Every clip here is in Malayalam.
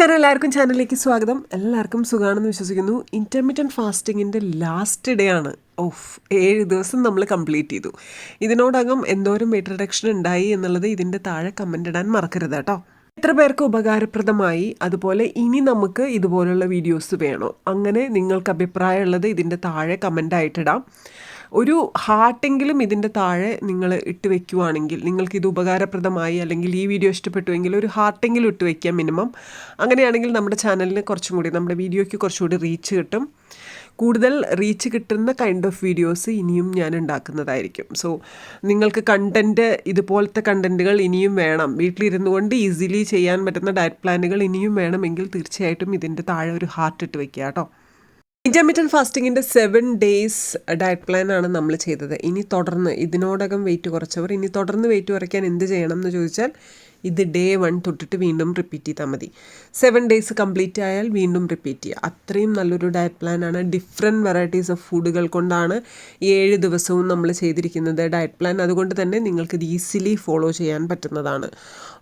നമസ്കാരം എല്ലാവർക്കും ചാനലിലേക്ക് സ്വാഗതം. എല്ലാവർക്കും സുഖമാണെന്ന് വിശ്വസിക്കുന്നു. ഇന്റർമീഡിയറ്റ് ഫാസ്റ്റിങ്ങിന്റെ ലാസ്റ്റ് ഡേ ആണ്. ഓഫ് ഏഴ് ദിവസം നമ്മൾ കംപ്ലീറ്റ് ചെയ്തു. ഇതിനോടകം എന്തോരം വെയിറ്റ് റിഡക്ഷൻ ഉണ്ടായി എന്നുള്ളത് ഇതിന്റെ താഴെ കമന്റ് ഇടാൻ മറക്കരുത് കേട്ടോ. എത്ര പേർക്ക് ഉപകാരപ്രദമായി? അതുപോലെ ഇനി നമുക്ക് ഇതുപോലുള്ള വീഡിയോസ് വേണോ? അങ്ങനെ നിങ്ങൾക്ക് അഭിപ്രായമുള്ളത് ഇതിന്റെ താഴെ കമന്റായിട്ടിടാം ഒരു ഹാർട്ടെങ്കിലും ഇതിന്റെ താഴെ നിങ്ങൾ ഇട്ട് വെക്കുവാണെങ്കിൽ നിങ്ങൾക്ക് ഇത് ഉപകാരപ്രദമായി അല്ലെങ്കിൽ ഈ വീഡിയോ ഇഷ്ടപ്പെട്ടുവെങ്കിൽ ഒരു ഹാർട്ടെങ്കിലും ഇട്ട് വെക്കാം മിനിമം. അങ്ങനെയാണെങ്കിൽ നമ്മുടെ ചാനലിന് കുറച്ചും കൂടി നമ്മുടെ വീഡിയോയ്ക്ക് കുറച്ചുകൂടി റീച്ച് കിട്ടും. കൂടുതൽ റീച്ച് കിട്ടുന്ന കൈൻഡ് ഓഫ് വീഡിയോസ് ഇനിയും ഞാൻ ഉണ്ടാക്കുന്നതായിരിക്കും. സോ നിങ്ങൾക്ക് കണ്ടന്റ് ഇതുപോലത്തെ കണ്ടന്റുകൾ ഇനിയും വേണം. വീട്ടിലിരുന്നു കൊണ്ട് ഈസിലി ചെയ്യാൻ പറ്റുന്ന ഡയറ്റ് പ്ലാനുകൾ ഇനിയും വേണമെങ്കിൽ തീർച്ചയായിട്ടും ഇതിന്റെ താഴെ ഒരു ഹാർട്ട് ഇട്ട് വെക്കുക കേട്ടോ. ഇന്റർമീഡിയറ്റ് ഫാസ്റ്റിങ്ങിന്റെ സെവൻ ഡേയ്സ് ഡയറ്റ് പ്ലാൻ ആണ് നമ്മൾ ചെയ്തത്. ഇനി തുടർന്ന് ഇതിനോടകം വെയിറ്റ് കുറച്ചവർ ഇനി തുടർന്ന് വെയിറ്റ് കുറയ്ക്കാൻ എന്ത് ചെയ്യണം എന്ന് ചോദിച്ചാൽ ഇത് ഡേ വൺ തൊട്ടിട്ട് വീണ്ടും റിപ്പീറ്റ് ചെയ്താൽ മതി. സെവൻ ഡേയ്സ് കംപ്ലീറ്റ് ആയാൽ വീണ്ടും റിപ്പീറ്റ് ചെയ്യുക അത്രയും നല്ലൊരു ഡയറ്റ് പ്ലാൻ ആണ്. ഡിഫറെന്റ് വെറൈറ്റീസ് ഓഫ് ഫുഡുകൾ കൊണ്ടാണ് ഏഴ് ദിവസവും നമ്മൾ ചെയ്തിരിക്കുന്നത് ഡയറ്റ് പ്ലാൻ അതുകൊണ്ട് തന്നെ നിങ്ങൾക്ക് ഇത് ഈസിലി ഫോളോ ചെയ്യാൻ പറ്റുന്നതാണ്.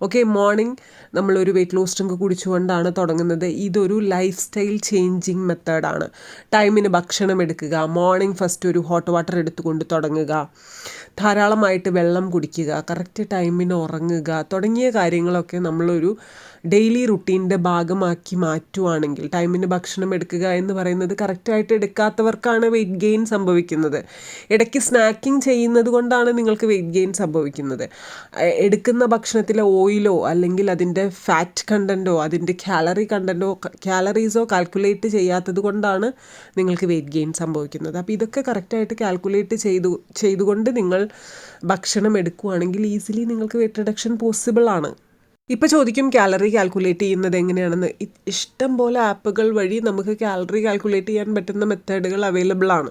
ഓക്കെ മോർണിംഗ് നമ്മളൊരു വെയിറ്റ് ലോസ് ഡ്രിങ്ക് കുടിച്ചുകൊണ്ടാണ് തുടങ്ങുന്നത്. ഇതൊരു ലൈഫ് സ്റ്റൈൽ ചേഞ്ചിങ് മെത്തേഡാണ് ടൈമിന് ഭക്ഷണം എടുക്കുക മോർണിംഗ് ഫസ്റ്റ് ഒരു ഹോട്ട് വാട്ടർ എടുത്തുകൊണ്ട് തുടങ്ങുക ധാരാളമായിട്ട് വെള്ളം കുടിക്കുക കറക്റ്റ് ടൈമിന് ഉറങ്ങുക തുടങ്ങിയ കാര്യങ്ങളൊക്കെ നമ്മളൊരു ഡെയിലി റുട്ടീന്റെ ഭാഗമാക്കി മാറ്റുവാണെങ്കിൽ ടൈമിന് ഭക്ഷണം എടുക്കുക എന്ന് പറയുന്നത് കറക്റ്റായിട്ട് എടുക്കാത്തവർക്കാണ് വെയിറ്റ് ഗെയിൻ സംഭവിക്കുന്നത്. ഇടയ്ക്ക് സ്നാക്കിംഗ് ചെയ്യുന്നത് കൊണ്ടാണ് നിങ്ങൾക്ക് വെയിറ്റ് ഗെയിൻ സംഭവിക്കുന്നത്. എടുക്കുന്ന ഭക്ഷണത്തിലെ ഓയിലോ അല്ലെങ്കിൽ അതിന്റെ ഫാറ്റ് കണ്ടന്റോ അതിന്റെ കാലറി കണ്ടന്റോ കാലറീസോ കാൽക്കുലേറ്റ് ചെയ്യാത്തത് കൊണ്ടാണ് നിങ്ങൾക്ക് വെയിറ്റ് ഗെയിൻ സംഭവിക്കുന്നത്. അപ്പോൾ ഇതൊക്കെ കറക്റ്റായിട്ട് കാൽക്കുലേറ്റ് ചെയ്തു ചെയ്തുകൊണ്ട് നിങ്ങൾ ഭക്ഷണം എടുക്കുകയാണെങ്കിൽ ഈസിലി നിങ്ങൾക്ക് വെയിറ്റ് റിഡക്ഷൻ പോസിബിൾ ആണ് ഇപ്പോൾ ചോദിക്കും കാലറി കാൽക്കുലേറ്റ് ചെയ്യുന്നത് എങ്ങനെയാണെന്ന്. ഇഷ്ടം പോലെ ആപ്പുകൾ വഴി നമുക്ക് കാലറി കാൽക്കുലേറ്റ് ചെയ്യാൻ പറ്റുന്ന മെത്തേഡുകൾ അവൈലബിൾ ആണ്.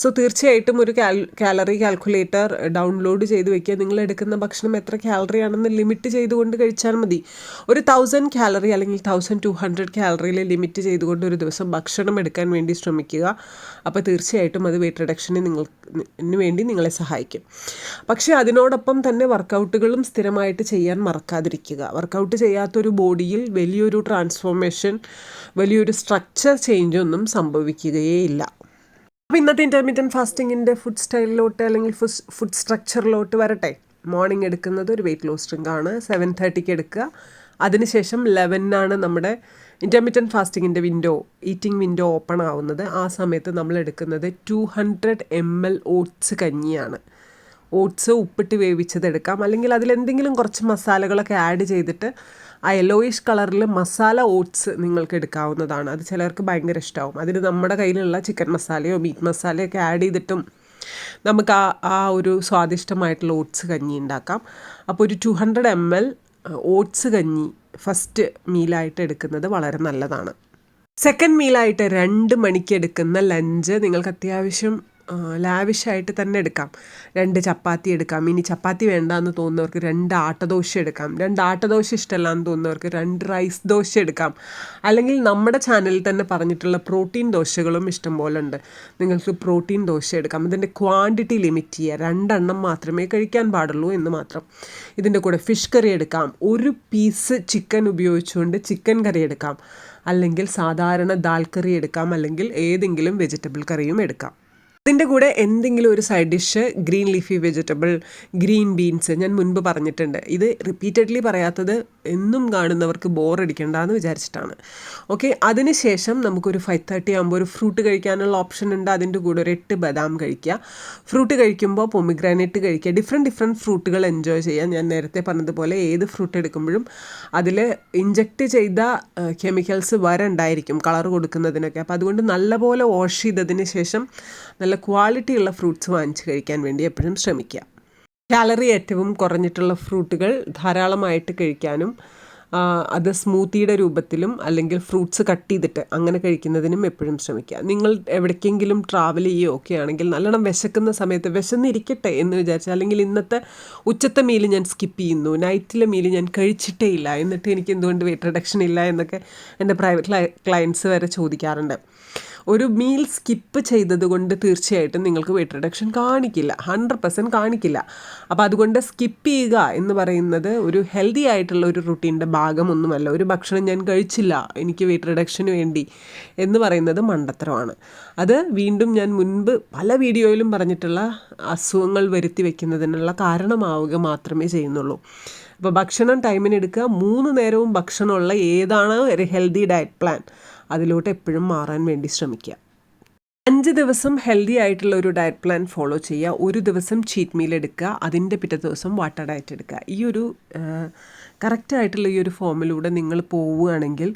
സോ തീർച്ചയായിട്ടും ഒരു കാൽ കാലറി കാൽക്കുലേറ്റർ ഡൗൺലോഡ് ചെയ്ത് വെക്കുക. നിങ്ങൾ എടുക്കുന്ന ഭക്ഷണം എത്ര കാലറി ആണെന്ന് ലിമിറ്റ് ചെയ്തുകൊണ്ട് കഴിച്ചാൽ മതി. ഒരു തൗസൻഡ് കാലറി അല്ലെങ്കിൽ തൗസൻഡ് ടു ഹൺഡ്രഡ് കാലറിയിൽ ലിമിറ്റ് ചെയ്തുകൊണ്ട് ഒരു ദിവസം ഭക്ഷണം എടുക്കാൻ വേണ്ടി ശ്രമിക്കുക. അപ്പോൾ തീർച്ചയായിട്ടും അത് വെയിറ്റ് റിഡക്ഷന് നിങ്ങൾ വേണ്ടി നിങ്ങളെ സഹായിക്കും. പക്ഷേ അതിനോടൊപ്പം തന്നെ വർക്കൗട്ടുകളും സ്ഥിരമായിട്ട് ചെയ്യാൻ മറക്കാതിരിക്കുക. വർക്കൗട്ട് ചെയ്യാത്തൊരു ബോഡിയിൽ വലിയൊരു ട്രാൻസ്ഫോർമേഷൻ വലിയൊരു സ്ട്രക്ചർ ചേഞ്ചൊന്നും സംഭവിക്കുകയേയില്ല അപ്പോൾ ഇന്നത്തെ ഇന്റർമീഡിയറ്റ് ഫാസ്റ്റിങ്ങിന്റെ ഫുഡ് സ്റ്റൈലിലോട്ട് അല്ലെങ്കിൽ ഫുഡ് സ്ട്രക്ചറിലോട്ട് വരട്ടെ. മോർണിംഗ് എടുക്കുന്നത് ഒരു വെയിറ്റ് ലോസ് ഡ്രിങ്ക് ആണ്. സെവൻ തേർട്ടിക്ക് എടുക്കുക. അതിനുശേഷം ലെവനാണ് നമ്മുടെ ഇന്റർമീഡിയറ്റ് ഫാസ്റ്റിങ്ങിന്റെ വിൻഡോ ഈറ്റിംഗ് വിൻഡോ ഓപ്പൺ ആവുന്നത്. ആ സമയത്ത് നമ്മൾ എടുക്കുന്നത് two hundred M L oats കഞ്ഞിയാണ്. ഓട്സ് ഉപ്പിട്ട് വേവിച്ചത് എടുക്കാം. അല്ലെങ്കിൽ അതിലെന്തെങ്കിലും കുറച്ച് മസാലകളൊക്കെ ആഡ് ചെയ്തിട്ട് ആ യെല്ലോയിഷ് കളറിൽ മസാല ഓട്സ് നിങ്ങൾക്ക് എടുക്കാവുന്നതാണ്. അത് ചിലർക്ക് ഭയങ്കര ഇഷ്ടമാവും അതിന് നമ്മുടെ കയ്യിലുള്ള ചിക്കൻ മസാലയോ മീറ്റ് മസാലയോ ഒക്കെ ആഡ് ചെയ്തിട്ടും നമുക്ക് ആ ആ ഒരു സ്വാദിഷ്ടമായിട്ടുള്ള ഓട്സ് കഞ്ഞി ഉണ്ടാക്കാം. അപ്പോൾ ഒരു two hundred M L oats കഞ്ഞി ഫസ്റ്റ് മീലായിട്ട് എടുക്കുന്നത് വളരെ നല്ലതാണ്. സെക്കൻഡ് മീലായിട്ട് രണ്ട് മണിക്ക് എടുക്കുന്ന ലഞ്ച് നിങ്ങൾക്ക് അത്യാവശ്യം ലാവിഷായിട്ട് തന്നെ എടുക്കാം. രണ്ട് ചപ്പാത്തി എടുക്കാം. ഇനി ചപ്പാത്തി വേണ്ട എന്ന് തോന്നുന്നവർക്ക് രണ്ട് ആട്ടദോശ എടുക്കാം. രണ്ട് ആട്ടദോശ ഇഷ്ടമല്ല എന്ന് തോന്നുന്നവർക്ക് രണ്ട് റൈസ് ദോശ എടുക്കാം. അല്ലെങ്കിൽ നമ്മുടെ ചാനലിൽ തന്നെ പറഞ്ഞിട്ടുള്ള പ്രോട്ടീൻ ദോശകളും ഇഷ്ടം പോലെ ഉണ്ട്. നിങ്ങൾക്ക് പ്രോട്ടീൻ ദോശ എടുക്കാം. ഇതിന്റെ ക്വാണ്ടിറ്റി ലിമിറ്റ് ചെയ്യുക. രണ്ടെണ്ണം മാത്രമേ കഴിക്കാൻ പാടുള്ളൂ എന്ന് മാത്രം. ഇതിന്റെ കൂടെ ഫിഷ് കറി എടുക്കാം. ഒരു പീസ് ചിക്കൻ ഉപയോഗിച്ചുകൊണ്ട് ചിക്കൻ കറി എടുക്കാം. അല്ലെങ്കിൽ സാധാരണ ദാൽ കറി എടുക്കാം. അല്ലെങ്കിൽ ഏതെങ്കിലും വെജിറ്റബിൾ കറിയും എടുക്കാം. അതിന്റെ കൂടെ എന്തെങ്കിലും ഒരു side dish green leafy vegetable green beans ഞാൻ മുൻപ് പറഞ്ഞിട്ടുണ്ട്. ഇത് റിപ്പീറ്റഡ്ലി പറയാത്തത് എന്നും കാണുന്നവർക്ക് ബോറടിക്കണ്ട എന്ന് വിചാരിച്ചിട്ടാണ്. ഓക്കെ അതിനുശേഷം നമുക്കൊരു ഫൈവ് തേർട്ടി ആകുമ്പോൾ ഒരു ഫ്രൂട്ട് കഴിക്കാനുള്ള ഓപ്ഷൻ ഉണ്ട്. അതിന്റെ കൂടെ ഒരു എട്ട് ബദാം കഴിക്കുക. ഫ്രൂട്ട് കഴിക്കുമ്പോൾ പൊമിഗ്രാനൈറ്റ് കഴിക്കുക. ഡിഫറെന്റ് ഡിഫറെന്റ് ഫ്രൂട്ടുകൾ എൻജോയ് ചെയ്യാം. ഞാൻ നേരത്തെ പറഞ്ഞതുപോലെ ഏത് ഫ്രൂട്ട് എടുക്കുമ്പോഴും അതിൽ ഇഞ്ചക്ട് ചെയ്ത കെമിക്കൽസ് വരണ്ടായിരിക്കും. കളർ കൊടുക്കുന്നതിനൊക്കെ. അപ്പോൾ അതുകൊണ്ട് നല്ലപോലെ വാഷ് ചെയ്തതിന് ശേഷം നല്ല ക്വാളിറ്റി ഉള്ള ഫ്രൂട്ട്സ് വാങ്ങിച്ച് കഴിക്കാൻ വേണ്ടി എപ്പോഴും ശ്രമിക്കുക. കാലറി ഏറ്റവും കുറഞ്ഞിട്ടുള്ള ഫ്രൂട്ടുകൾ ധാരാളമായിട്ട് കഴിക്കാനും അത് സ്മൂത്തിയുടെ രൂപത്തിലും അല്ലെങ്കിൽ ഫ്രൂട്ട്സ് കട്ട് ചെയ്തിട്ട് അങ്ങനെ കഴിക്കുന്നതിനും എപ്പോഴും ശ്രമിക്കുക. നിങ്ങൾ എവിടേക്കെങ്കിലും ട്രാവൽ ചെയ്യുകയോ ഒക്കെ ആണെങ്കിൽ നല്ലോണം വിശക്കുന്ന സമയത്ത് വിശന്നിരിക്കട്ടെ എന്ന് വിചാരിച്ചാൽ അല്ലെങ്കിൽ ഇന്നത്തെ ഉച്ചത്തെ മീൽ ഞാൻ സ്കിപ്പ് ചെയ്യുന്നു നൈറ്റിലെ മീൽ ഞാൻ കഴിച്ചിട്ടേ ഇല്ല എന്നിട്ട് എനിക്ക് എന്തുകൊണ്ട് വെയിറ്റ് റിഡക്ഷൻ ഇല്ല എന്നൊക്കെ എന്റെ പ്രൈവറ്റ് ക്ലയൻസ് വരെ ചോദിക്കാറുണ്ട്. ഒരു മീൽ സ്കിപ്പ് ചെയ്തത് കൊണ്ട് തീർച്ചയായിട്ടും നിങ്ങൾക്ക് വെയിറ്റ് റിഡക്ഷൻ കാണിക്കില്ല. ഹൺഡ്രഡ് പെർസെന്റ് കാണിക്കില്ല. അപ്പോൾ അതുകൊണ്ട് സ്കിപ്പ് ചെയ്യുക എന്ന് പറയുന്നത് ഒരു ഹെൽത്തി ആയിട്ടുള്ള ഒരു റുട്ടീന്റെ ഭാഗമൊന്നുമല്ല. ഒരു ഭക്ഷണം ഞാൻ കഴിച്ചില്ല എനിക്ക് വെയിറ്റ് റിഡക്ഷന് വേണ്ടി എന്ന് പറയുന്നത് മണ്ടത്തരമാണ്. അത് വീണ്ടും ഞാൻ മുൻപ് പല വീഡിയോയിലും പറഞ്ഞിട്ടുള്ള അസുഖങ്ങൾ വരുത്തി വയ്ക്കുന്നതിനുള്ള കാരണമാവുക മാത്രമേ ചെയ്യുന്നുള്ളൂ. അപ്പോൾ ഭക്ഷണം ടൈമിനെടുക്കുക മൂന്ന് നേരവും ഭക്ഷണമുള്ള ഏതാണ് ഒരു ഹെൽത്തി ഡയറ്റ് പ്ലാൻ അതിലോട്ട് എപ്പോഴും മാറാൻ വേണ്ടി ശ്രമിക്കുക. അഞ്ച് ദിവസം ഹെൽത്തി ആയിട്ടുള്ള ഒരു ഡയറ്റ് പ്ലാൻ ഫോളോ ചെയ്യുക. ഒരു ദിവസം ചീറ്റ് മീൽ എടുക്കുക. അതിന്റെ പിറ്റേ ദിവസം വാട്ടർ ഡയറ്റ് എടുക്കുക. ഈ ഒരു കറക്റ്റായിട്ടുള്ള ഈ ഒരു ഫോമിലൂടെ നിങ്ങൾ പോവുകയാണെങ്കിൽ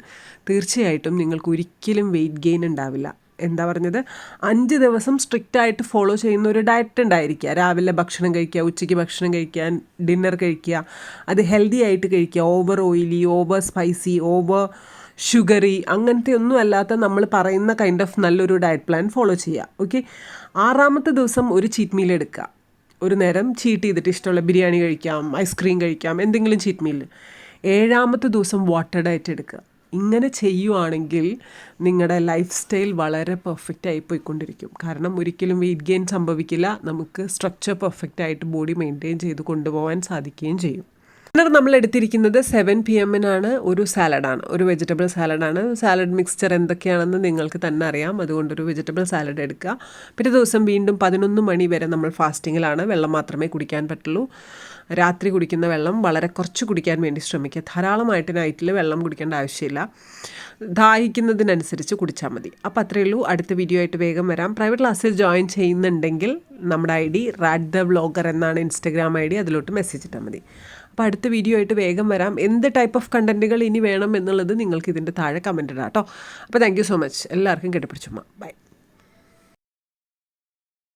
തീർച്ചയായിട്ടും നിങ്ങൾക്ക് ഒരിക്കലും വെയിറ്റ് ഗെയിൻ ഉണ്ടാവില്ല. എന്താ പറഞ്ഞത്? അഞ്ച് ദിവസം സ്ട്രിക്റ്റ് ആയിട്ട് ഫോളോ ചെയ്യുന്ന ഒരു ഡയറ്റ് ഉണ്ടായിരിക്കുക. രാവിലെ ഭക്ഷണം കഴിക്കുക ഉച്ചയ്ക്ക് ഭക്ഷണം കഴിക്കുക ഡിന്നർ കഴിക്കുക. അത് ഹെൽത്തി ആയിട്ട് കഴിക്കുക. Over oily over spicy over sugary അങ്ങനത്തെ ഒന്നും അല്ലാത്ത നമ്മൾ പറയുന്ന കൈൻഡ് ഓഫ് നല്ലൊരു ഡയറ്റ് പ്ലാൻ ഫോളോ ചെയ്യുക ഓക്കെ ആറാമത്തെ ദിവസം ഒരു ചീറ്റ് മീൽ എടുക്കുക ഒരു നേരം ചീറ്റ് ചെയ്തിട്ട് ഇഷ്ടമുള്ള ബിരിയാണി കഴിക്കാം ഐസ്ക്രീം കഴിക്കാം എന്തെങ്കിലും ചീറ്റ് മീൽ ഏഴാമത്തെ ദിവസം വാട്ടർ ഡയറ്റ് എടുക്കുക ഇങ്ങനെ ചെയ്യുവാണെങ്കിൽ നിങ്ങളുടെ ലൈഫ് സ്റ്റൈൽ വളരെ പെർഫെക്റ്റ് ആയി പോയിക്കൊണ്ടിരിക്കും. കാരണം ഒരിക്കലും വെയിറ്റ് ഗെയിൻ സംഭവിക്കില്ല. നമുക്ക് സ്ട്രക്ചർ പെർഫെക്റ്റ് ആയിട്ട് ബോഡി മെയിന്റെയിൻ ചെയ്ത് കൊണ്ടുപോകാൻ സാധിക്കുകയും ചെയ്യും. ഡിന്നർ നമ്മൾ എടുത്തിരിക്കുന്നത് സെവൻ പി എമ്മിനാണ് ഒരു സാലഡാണ് ഒരു വെജിറ്റബിൾ സാലഡാണ് സാലഡ് മിക്സ്ചർ എന്തൊക്കെയാണെന്ന് നിങ്ങൾക്ക് തന്നെ അറിയാം. അതുകൊണ്ടൊരു വെജിറ്റബിൾ സാലഡ് എടുക്കുക. പിറ്റേ ദിവസം വീണ്ടും പതിനൊന്ന് മണി വരെ നമ്മൾ ഫാസ്റ്റിങ്ങിലാണ്. വെള്ളം മാത്രമേ കുടിക്കാൻ പറ്റുള്ളൂ. രാത്രി കുടിക്കുന്ന വെള്ളം വളരെ കുറച്ച് കുടിക്കാൻ വേണ്ടി ശ്രമിക്കുക. ധാരാളമായിട്ട് നൈറ്റിൽ വെള്ളം കുടിക്കേണ്ട ആവശ്യമില്ല. ദാഹിക്കുന്നതിനനുസരിച്ച് കുടിച്ചാൽ മതി. അപ്പോൾ അത്രയേ ഉള്ളൂ. അടുത്ത വീഡിയോ ആയിട്ട് വേഗം വരാം. പ്രൈവറ്റ് ക്ലാസ്സിൽ ജോയിൻ ചെയ്യുന്നുണ്ടെങ്കിൽ നമ്മുടെ I D Rad the vlogger എന്നാണ് ഇൻസ്റ്റഗ്രാം ഐ ഡി. അതിലോട്ട് മെസ്സേജ് ഇട്ടാൽ മതി. അപ്പോൾ അടുത്ത വീഡിയോ ആയിട്ട് വേഗം വരാം. എന്ത് ടൈപ്പ് ഓഫ് കണ്ടന്റുകൾ ഇനി വേണം എന്നുള്ളത് നിങ്ങൾക്ക് ഇതിന്റെ താഴെ കമന്റ് ഇടാം കേട്ടോ. അപ്പോൾ താങ്ക് സോ മച്ച് എല്ലാവർക്കും കെട്ടിപ്പിടിച്ചുമ്മ ബൈ